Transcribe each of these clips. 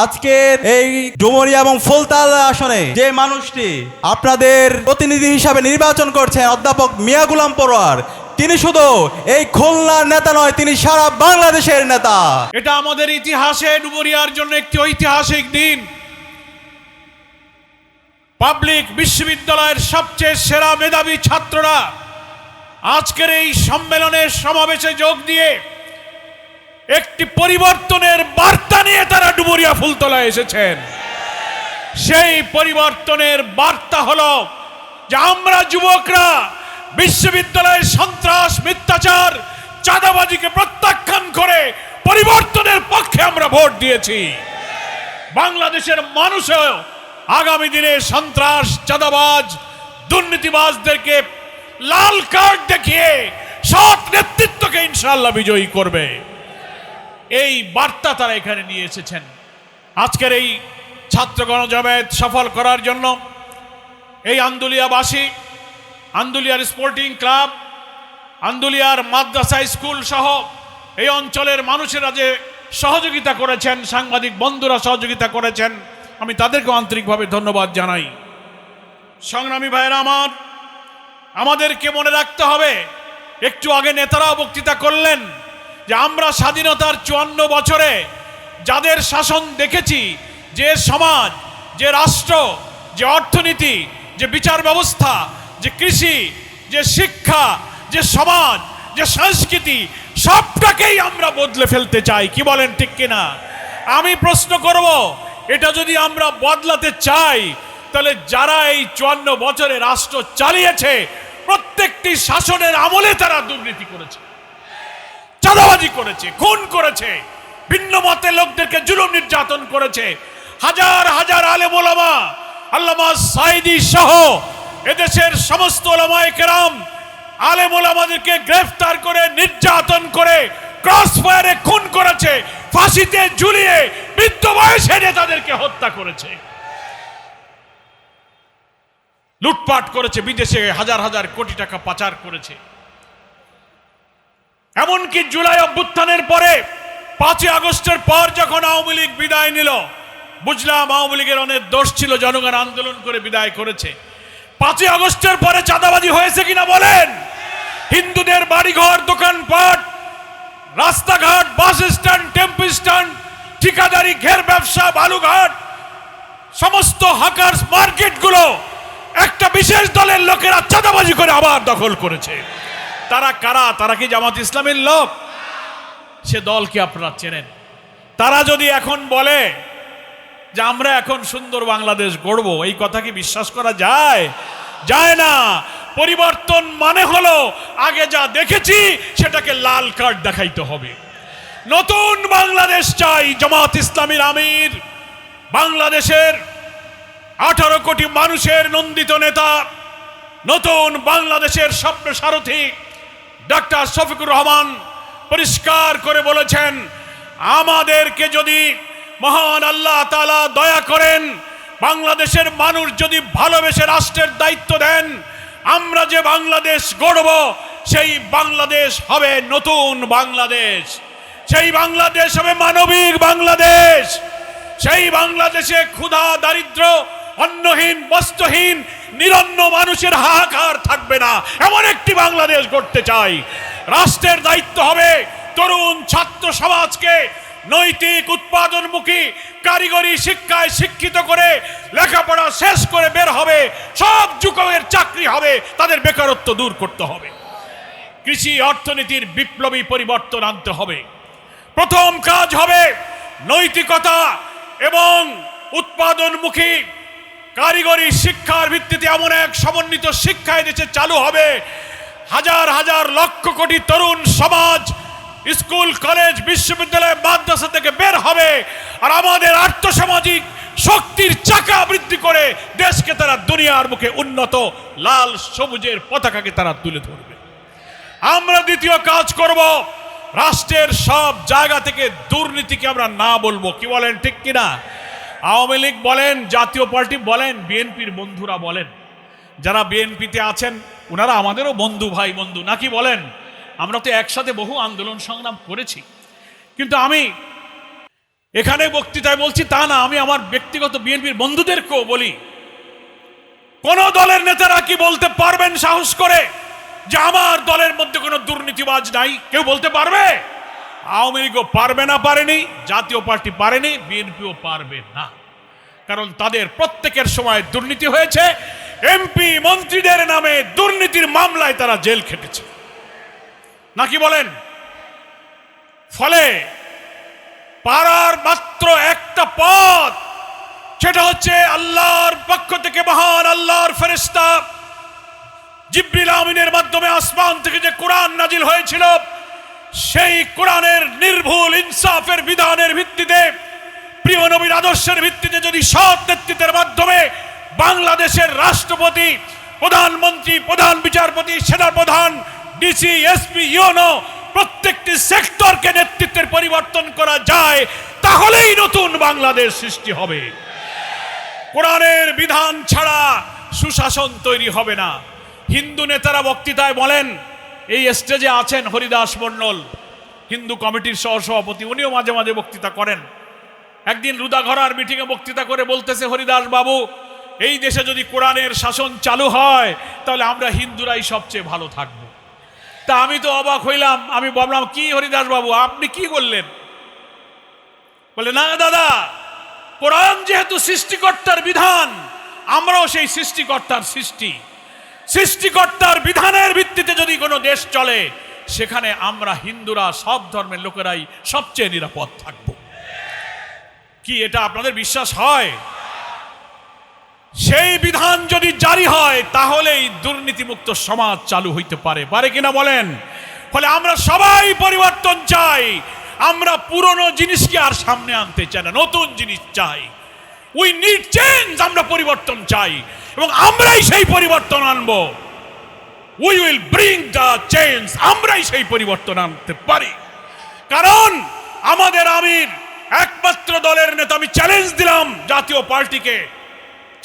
আজকের এই ডুমরিয়া এবং ফুলতাল আসনে যে মানুষটি আপনাদের প্রতিনিধি হিসাবে নির্বাচন করছেন, অধ্যাপক মিয়া গুলাম পরোয়ার, তিনি শুধু এই খুলনার নেতা নয়, তিনি সারা বাংলাদেশের নেতা। এটা আমাদের ইতিহাসে ডুবুরিয়ার জন্য একটি ঐতিহাসিক দিন। পাবলিক বিশ্ববিদ্যালয়ের সবচেয়ে সেরা মেধাবী ছাত্ররা আজকের এই সম্মেলনের সমাবেশে যোগ দিয়ে একটি পরিবর্তনের বার্তা নিয়ে তারা ডুবুরিয়া ফুলতলায় এসেছেন। সেই পরিবর্তনের বার্তা হলো যে আমরা যুবকরা বিশ্ববিদ্যালয়ের সন্ত্রাস, মিথ্যাচার, চাঁদাবাজিকে প্রত্যাখ্যান করে পরিবর্তনের পক্ষে আমরা ভোট দিয়েছি। বাংলাদেশের মানুষও আগামী দিনে সন্ত্রাস, চাঁদাবাজ, দুর্নীতিবাজদেরকে লাল কার্ড দেখিয়ে সৎ নেতৃত্বকে ইনশাল্লাহ বিজয়ী করবে। এই বার্তা তারা এখানে নিয়ে এসেছেন। আজকের এই ছাত্র গণজমায়েত সফল করার জন্য এই আন্দুলিয়াবাসী, আন্দুলিয়ার স্পোর্টিং ক্লাব আন্দুলিয়ার মাদ্রাসা স্কুল সহ এই অঞ্চলের মানুষেরা যে সহযোগিতা করেছেন, সাংবাদিক বন্ধুরা সহযোগিতা করেছেন, আমি তাদেরকে আন্তরিকভাবে ধন্যবাদ জানাই। সংগ্রামী ভাইয়েরা আমার, আমাদেরকে মনে রাখতে হবে, একটু আগে নেতারাও বক্তৃতা করলেন। যে আমরা স্বাধীনতার চুয়ান্ন বছরে যাদের শাসন দেখেছি, যে সমাজ, যে রাষ্ট্র, যে অর্থনীতি, যে বিচার ব্যবস্থা, যে কৃষি, যে শিক্ষা, যে সমাজ, যে সংস্কৃতি, সবটাকেই আমরা বদলে ফেলতে চাই। কি বলেন ঠিক কিনা? আমি প্রশ্ন করব, এটা যদি আমরা বদলাতে চাই, তাহলে যারা এই চুয়ান্ন বছরে রাষ্ট্র চালিয়েছে, প্রত্যেকটি শাসনের আমলে তারা দুর্নীতি করেছে। চাঁদাবাজি করেছে, খুন করেছে, ভিন্ন মতের লোকদেরকে জুলুম নির্যাতন করেছে। হাজার হাজার আলেম ওলামা, আল্লামা সাইদি সহ এদেশের সমস্ত ওলামায়ে কেরাম আলেম ওলামাদেরকে গ্রেফতার করে, নির্যাতন করে ক্রস ফায়ারে খুন করেছে, ফাঁসিতে ঝুলিয়ে বৃদ্ধ বয়সে নেতাদেরকে হত্যা করেছে। লুটপাট করেছে, বিদেশে হাজার হাজার কোটি টাকা পাচার করেছে। এমনকি জুলাই অভ্যুত্থানের পরে পাঁচই আগস্টের পর যখন আওয়ামী লীগ বিদায় নিল, বুঝলাম আওয়ামী লীগের অনেক দোষ ছিল, জনগণ আন্দোলন করে বিদায় করেছে। পাঁচই আগস্টের পরে চাঁদাবাজি হয়েছে কিনা বলেন? হিন্দুদের বাড়িঘর, দোকানপাট, রাস্তাঘাট, বাস স্ট্যান্ড, টেম্পু স্ট্যান্ড, ঠিকাদারি, ঘের ব্যবসা বালুঘাট সমস্ত হাকার্স মার্কেটগুলো একটা বিশেষ দলের লোকেরা চাঁদাবাজি করে আবার দখল করেছে। তারা কারা? তারা কি জামাত ইসলামের লোক? সে দলকে আপনারা চেনেন। তারা যদি এখন বলে যে আমরা এখন সুন্দর বাংলাদেশ গড়ব, এই কথা কি বিশ্বাস করা যায়? যায় না। পরিবর্তন মানে হলো আগে যা দেখেছি, সেটাকে লাল কার্ড দেখাইতে হবে। নতুন বাংলাদেশ চাই, জামাত ইসলামীর আমির। বাংলাদেশের আঠারো কোটি মানুষের নন্দিত নেতা, নতুন বাংলাদেশের স্বপ্ন সারথী। ডাক্তার শফিকুর রহমান পরিষ্কার করে বলেছেন, আমাদেরকে যদি মহান আল্লাহ তালা দয়া করেন, বাংলাদেশের মানুষ যদি ভালোবেসে রাষ্ট্রের দায়িত্ব দেন, আমরা যে বাংলাদেশ গড়ব, সেই বাংলাদেশ হবে নতুন বাংলাদেশ। সেই বাংলাদেশ হবে মানবিক বাংলাদেশ। সেই বাংলাদেশে ক্ষুধা, দারিদ্র, অন্নহীন, বস্ত্রহীন নিরন্ন মানুষের হাহাকার থাকবে না। এমন একটি বাংলাদেশ গড়তে চাই। রাষ্ট্রের দায়িত্ব হবে তরুণ ছাত্র সমাজকে নৈতিক উৎপাদনমুখী, কারিগরি শিক্ষায় শিক্ষিত করে লেখাপড়া শেষ করে বের হবে। সব যুগের চাকরি হবে, তাদের বেকারত্ব দূর করতে হবে। কৃষি অর্থনীতির বিপ্লবী পরিবর্তন আনতে হবে। প্রথম কাজ হবে নৈতিকতা এবং উৎপাদনমুখী কারিগরি শিক্ষার ভিত্তিতে এমন এক সমন্বিত শিক্ষা দেশে চালু হবে। হাজার হাজার লক্ষ কোটি তরুণ সমাজ স্কুল, কলেজ, বিশ্ববিদ্যালয়, মাদ্রাসা থেকে বের হবে আর আমাদের আর্থসামাজিক শক্তির চাকা বৃদ্ধি করে দেশকে তারা দুনিয়ার মুখে উন্নত লাল সবুজের পতাকাকে তারা তুলে ধরবে। আমরা দ্বিতীয় কাজ করব, রাষ্ট্রের সব জায়গা থেকে দুর্নীতিকে আমরা না বলব। কি বলেন, ঠিক কিনা? আওয়ামী লীগ বলেন, জাতীয় পার্টি বলেন, বিএনপির বন্ধুরা বলেন। যারা বিএনপিতে আছেন ওনারা আমাদেরও বন্ধু, ভাই, বন্ধু। নাকি বলেন, আমরা তো একসাথে বহু আন্দোলন সংগ্রাম করেছি। কিন্তু আমি এখানে বক্তৃতায় বলছি, তা না, আমি আমার ব্যক্তিগত বিএনপির বন্ধুদেরকেও বলি। কোন দলের নেতারা কি বলতে পারবেন সাহস করে যে আমার দলের মধ্যে কোনো দুর্নীতিবাজ নাই? কেউ বলতে পারবে? আওয়ামী লীগও পারবে না, পারেনি, জাতীয় পার্টি পারেনি, বিএনপিও পারবে না। কারণ তাদের প্রত্যেকের সময় দুর্নীতি হয়েছে, এমপি মন্ত্রীদের নামে দুর্নীতির মামলায় তারা জেল খেটেছে। নাকি বলেন? ফলে পারার মাত্র একটা পথ, সেটা হচ্ছে আল্লাহর পক্ষ থেকে মহান আল্লাহর ফেরেস্তা জিব্রিল আমিনের মাধ্যমে আসমান থেকে যে কোরআন নাজিল হয়েছিল সেই কোরআনের নির্ভুল ইনসাফের বিধানের ভিত্তিতে, প্রিয় নবীর আদর্শের ভিত্তিতে যদি সৎ নেতৃত্বের মাধ্যমে বাংলাদেশের রাষ্ট্রপতি, প্রধানমন্ত্রী, প্রধান বিচারপতি, সেনাপ্রধান, ডিসি, এসপি ইউনো প্রত্যেকটি সেক্টরকে নেতৃত্বের পরিবর্তন করা যায়, তাহলেই নতুন বাংলাদেশ সৃষ্টি হবে। কোরআনের বিধান ছাড়া সুশাসন তৈরি হবে না। হিন্দু নেতারা বক্তৃতায় বলেন এই স্টেজে আছেন হরিদাস মণ্ডল হিন্দু কমিটির সহসভাপতি, উনিও মাঝে মাঝে বক্তৃতা করেন। একদিন রুদাঘরার মিটিংয়ে বক্তৃতা করে বলতেছে, হরিদাস বাবু, এই দেশে যদি কোরআনের শাসন চালু হয়, তাহলে আমরা হিন্দুরাই সবচেয়ে ভালো থাকব। তা আমি তো অবাক হইলাম, আমি বললাম কি হরিদাস বাবু, আপনি কি বললেন বলে, না দাদা, কোরআন যেহেতু সৃষ্টিকর্তার বিধান, আমরাও সেই সৃষ্টিকর্তার সৃষ্টি। সৃষ্টিকর্তার বিধানের ভিত্তিতে যদি কোনো দেশ চলে, সেখানে আমরা হিন্দুরা সব ধর্মের লোকেরাই সবচেয়ে নিরাপদ থাকব। কি এটা আপনাদের বিশ্বাস হয়? সেই বিধান যদি জারি হয়, তাহলেই দুর্নীতিমুক্ত সমাজ চালু হইতে পারে। পারে কিনা বলেন? ফলে আমরা সবাই পরিবর্তন চাই। আমরা পুরনো জিনিসকে আর সামনে আনতে চাই না, নতুন জিনিস চাই। উই নিড চেঞ্জ, আমরা পরিবর্তন চাই। এবং আমরাই সেই পরিবর্তন আনব। We will bring the change আমরাই সেই পরিবর্তন আনতে পারি। কারণ আমাদের আমির, একমাত্র দলের নেতা, আমি চ্যালেঞ্জ দিলাম জাতীয় পার্টিকে।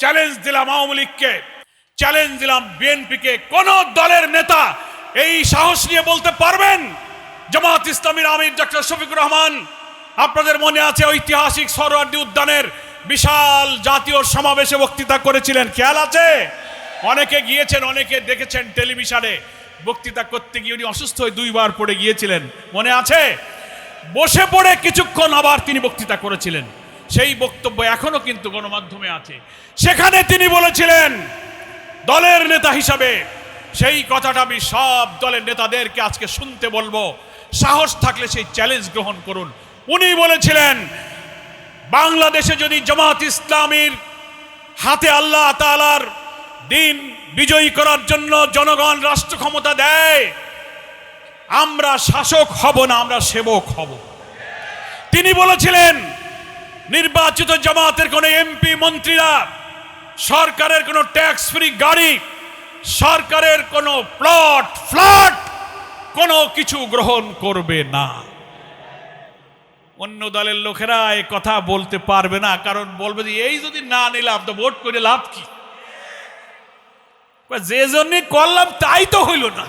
চ্যালেঞ্জ দিলাম আওয়ামী লীগকে। চ্যালেঞ্জ দিলাম বিএনপিকে। কোন দলের নেতা এই সাহস নিয়ে বলতে পারবেন? জামাত ইসলামীর আমির ডক্টর শফিকুর রহমান, আপনাদের মনে আছে ঐতিহাসিক সরোয়ার্দী উদ্যানের বিশাল জাতীয় সমাবেশে বক্তৃতা করেছিলেন। খেয়াল আছে? অনেকে গিয়েছেন, অনেকে দেখেছেন টেলিভিশনে। বক্তৃতা করতে গিয়ে উনি অসুস্থ হয়ে দুইবার পড়ে গিয়েছিলেন। মনে আছে? বসে পড়ে কিছুক্ষণ আবার তিনি বক্তৃতা করেছিলেন। সেই বক্তব্য এখনও কিন্তু গণমাধ্যমে আছে। সেখানে তিনি বলেছিলেন, দলের নেতা হিসাবে সেই কথাটা আমি সব দলের নেতাদেরকে আজকে শুনতে বলব। সাহস থাকলে সেই চ্যালেঞ্জ গ্রহণ করুন। উনি বলেছিলেন বাংলাদেশে যদি জামাত ইসলামীর হাতে আল্লাহ তালার দিন বিজয়ী করার জন্য জনগণ রাষ্ট্র ক্ষমতা দেয়, আমরা শাসক হব না, আমরা সেবক হব। তিনি বলেছিলেন, নির্বাচিত জামাতের কোনো এমপি, মন্ত্রীরা সরকারের কোনো ট্যাক্স ফ্রি গাড়ি, সরকারের কোনো প্লট ফ্ল্যাট কোনো কিছু গ্রহণ করবে না। অন্য দলের লোকেরা এ কথা বলতে পারবে না, কারণ বলবে যে, এই যদি না নিলাম, তো ভোট করে লাভ কি? যে জন্য করলাম, তাই তো হইল না।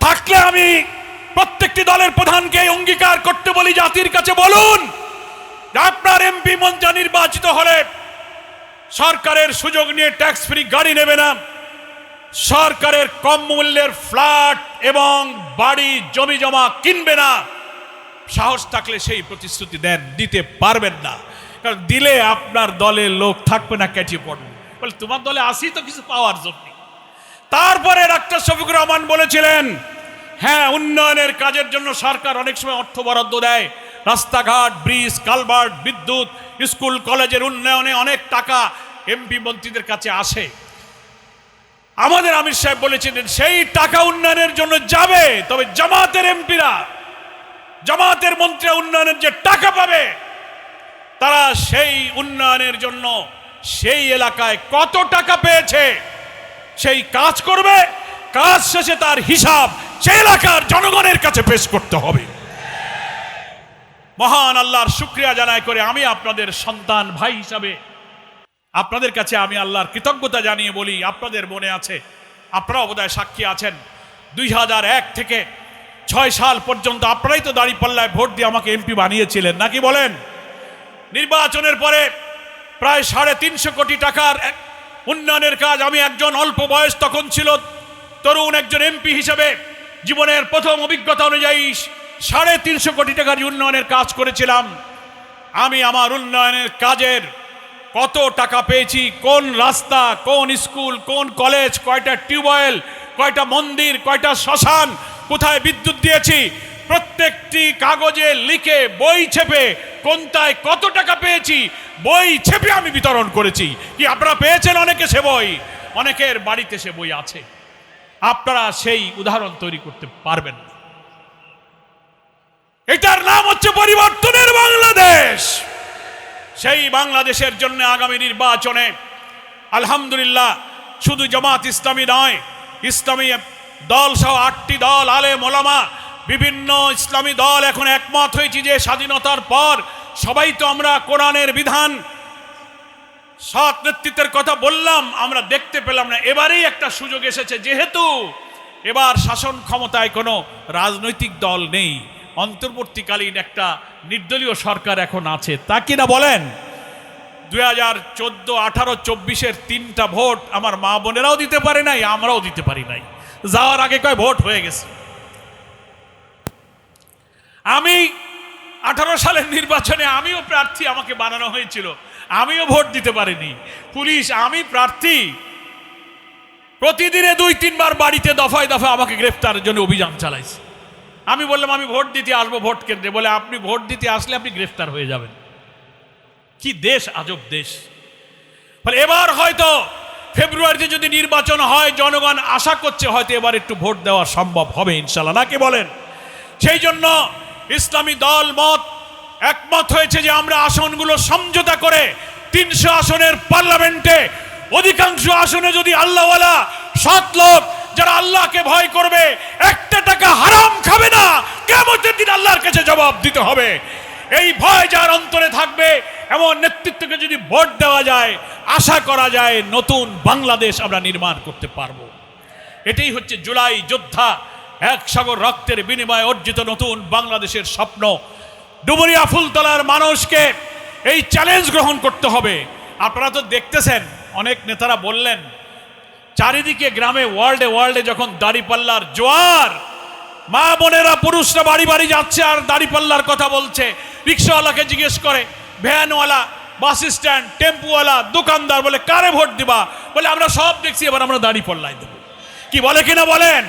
থাকলে আমি প্রত্যেকটি দলের প্রধানকে অঙ্গীকার করতে বলি, জাতির কাছে বলুন আপনার এমপি মঞ্চা নির্বাচিত হলে সরকারের সুযোগ নিয়ে ট্যাক্স ফ্রি গাড়ি নেবে না। সরকারের কম মূল্যের ফ্ল্যাট এবং বাড়ি, জমি জমা কিনবে না। সাহস থাকলে সেই প্রতিশ্রুতি দেন, দিতে পারবেন না। কারণ দিলে আপনার দলে লোক থাকবে না ক্যাচে পড়বে। বলে, তোমার দলে আসি তো কিছু পাওয়ার জন্য। তারপরে ডাক্তার শফিকুর রহমান বলেছিলেন হ্যাঁ উন্নয়নের কাজের জন্য সরকার অনেক সময় অর্থ বরাদ্দ দেয়। রাস্তাঘাট, ব্রিজ, কালভার্ট, বিদ্যুৎ, স্কুল, কলেজের উন্নয়নে অনেক টাকা এমপি মন্ত্রীদের কাছে আসে। আমাদের আমির সাহেব বলেছিলেন, সেই টাকা উন্নয়নের জন্য যাবে, তবে জামাতের এমপিরা জামাতের মন্ত্রী উন্নয়নের যে টাকা পাবে, তারা সেই উন্নয়নের জন্য সেই এলাকায় কত টাকা পেয়েছে, সেই কাজ করবে, কাজ শেষে তার হিসাব সেই এলাকার জনগণের কাছে পেশ করতে হবে। মহান আল্লাহর শুক্রিয়া জানাই করে আমি আপনাদের সন্তান ভাই হিসাবে, আপনাদের কাছে আমি আল্লাহর কৃতজ্ঞতা জানিয়ে বলি, আপনাদের মনে আছে আপনারা বোধহয় সাক্ষী আছেন, দুই হাজার এক থেকে ছয় সাল পর্যন্ত আপনারাই তো দাঁড়িপাল্লায় ভোট দিয়ে আমাকে এমপি বানিয়েছিলেন, নাকি বলেন? নির্বাচনের পরে প্রায় সাড়ে তিনশো কোটি টাকার উন্নয়নের কাজ আমি একজন অল্প বয়স তখন ছিল, তরুণ একজন এমপি হিসেবে জীবনের প্রথম অভিজ্ঞতা অনুযায়ী সাড়ে তিনশো কোটি টাকার উন্নয়নের কাজ করেছিলাম। আমি আমার উন্নয়নের কাজের কত টাকা পেয়েছি, কোন রাস্তা, কোন স্কুল, কোন কলেজ, কয়টা টিউবওয়েল, কয়টা মন্দির, কয়টা শ্মশান কোথায় বিদ্যুৎ দিয়েছি? প্রত্যেকটি কাগজে লিখে বই ছেপে, কোনটায় কত টাকা পেয়েছি, বই ছেপে আমি বিতরণ করেছি। কি আপনারা পেয়েছেন অনেকে সে বই? অনেকের বাড়িতে সে বই আছে। আপনারা সেই উদাহরণ তৈরি করতে পারবেন এটার নাম হচ্ছে পরিবর্তনের বাংলাদেশ। সেই বাংলাদেশের জন্য আগামী নির্বাচনে আলহামদুলিল্লাহ, শুধু জামাত ইসলামী নয়, ইসলামী দল সহ আটটি দল আলে মোলামা বিভিন্ন ইসলামী দল এখন একমত হয়েছি যে স্বাধীনতার পর সবাই তো আমরা কোরআনের বিধান, সৎ নেতৃত্বের কথা বললাম, আমরা দেখতে পেলাম না। এবারেই একটা সুযোগ এসেছে, যেহেতু এবার শাসন ক্ষমতায় কোনো রাজনৈতিক দল নেই, অন্তর্বর্তীকালীন একটা নির্দলীয় সরকার এখন আছে। তা কিনা বলেন? দুই হাজার চোদ্দ, আঠারো, চব্বিশের তিনটা ভোট আমার মা বোনেরাও দিতে পারে নাই, আমরাও দিতে পারি নাই। যাওয়ার আগে কয়, ভোট হয়ে গেছে। আমি আঠারো সালের নির্বাচনে আমিও প্রার্থী আমাকে বানানো হয়েছিল। আমিও ভোট দিতে পারিনি। পুলিশ, আমি প্রার্থী। প্রতিদিনে দুই, তিনবার বাড়িতে দফায় দফায় আমাকে গ্রেফতারের জন্য অভিযান চালাইছে। আমি বললাম, আমি ভোট দিতে আসব ভোট কেন্দ্রে। বলে, আপনি ভোট দিতে আসলে আপনি গ্রেফতার হয়ে যাবেন। কি দেশ, আজব দেশ। ফলে এবার হয়তো ফেব্রুয়ারিতে যদি নির্বাচন হয়, জনগণ আশা করছে হয়তো এবার একটু ভোট দেওয়া সম্ভব হবে ইনশাল্লাহ নাকি বলেন? সেই জন্য ইসলামী দল মত একমত হয়েছে যে আমরা আসনগুলো সমঝোতা করে তিনশো আসনের পার্লামেন্টে, অধিকাংশ আসনে যদি আল্লাহওয়ালা সৎ লোক যারা আল্লাহকে ভয় করবে, একটা টাকা হারাম খাবে না কেমন দিন আল্লাহর কাছে জবাব দিতে হবে। এই ভয় যার অন্তরে থাকবে এমন নেতৃত্বকে যদি ভোট দেওয়া যায়, আশা করা যায় নতুন বাংলাদেশ আমরা নির্মাণ করতে পারব। এটাই হচ্ছে জুলাই যোদ্ধা এক সাগর রক্তের বিনিময়ে অর্জিত নতুন বাংলাদেশের স্বপ্ন। ডুবুরিয়া ফুলতলার মানুষকে এই চ্যালেঞ্জ গ্রহণ করতে হবে। আপনারা তো দেখতেছেন, অনেক নেতারা বললেন, চারিদিকে গ্রামে ওয়ার্ল্ডে ওয়ার্ল্ডে যখন দাড়িপাল্লার জোয়ার, মা বোনেরা, পুরুষরা বাড়ি বাড়ি যাচ্ছে আর দাড়িপাল্লার কথা বলছে। রিক্সাওয়ালাকে জিজ্ঞেস করে ভ্যানওয়ালা, বাস স্ট্যান্ড, টেম্পুওয়ালা, দোকানদার বলে, কারে ভোট দিবা? বলে, আমরা সব দেখছি, এবার আমরা দাঁড়িয়ে পল্লাই দেবো। কি বলে কিনা বলেন?